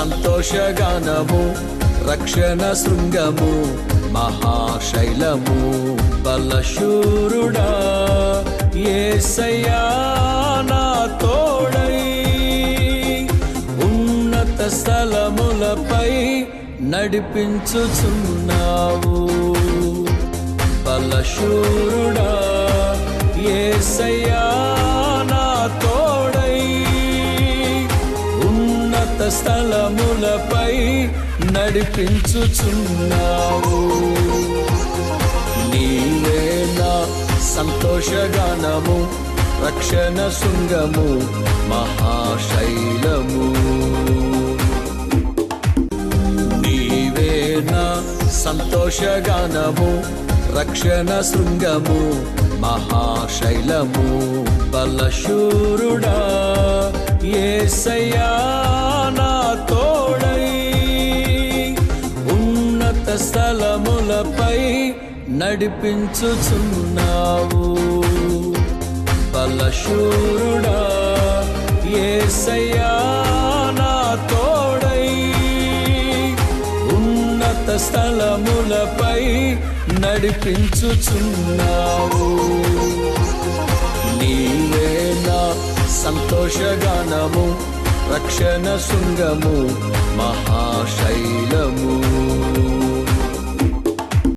సంతోషగానము రక్షణ శృంగము మహాశైలము. బలశూరుడా ఏసయ్యా నా తోడై. ఉన్నత స్థలములపై నడిపించుచున్నావు. బలశూరుడా ఏసయ్యా ఉన్నత స్థలములపై నడిపించుచున్నావు. నీవే నా సంతోషగానము రక్షణ శృంగము మహాశైలము. నీవే నా సంతోషగానము రక్షణ శృంగము మహాశైలము. బలశూరుడా ఏసయ్యా. ఉన్నత స్థలములపై నడిపించుచున్నావు. బలశూరుడా ఏసయ్యా నా తోడై. ఉన్నత స్థలములపై నడిపించుచున్నావు. నీవే నా సంతోషగానము రక్షణ శృంగము మహాశైలము.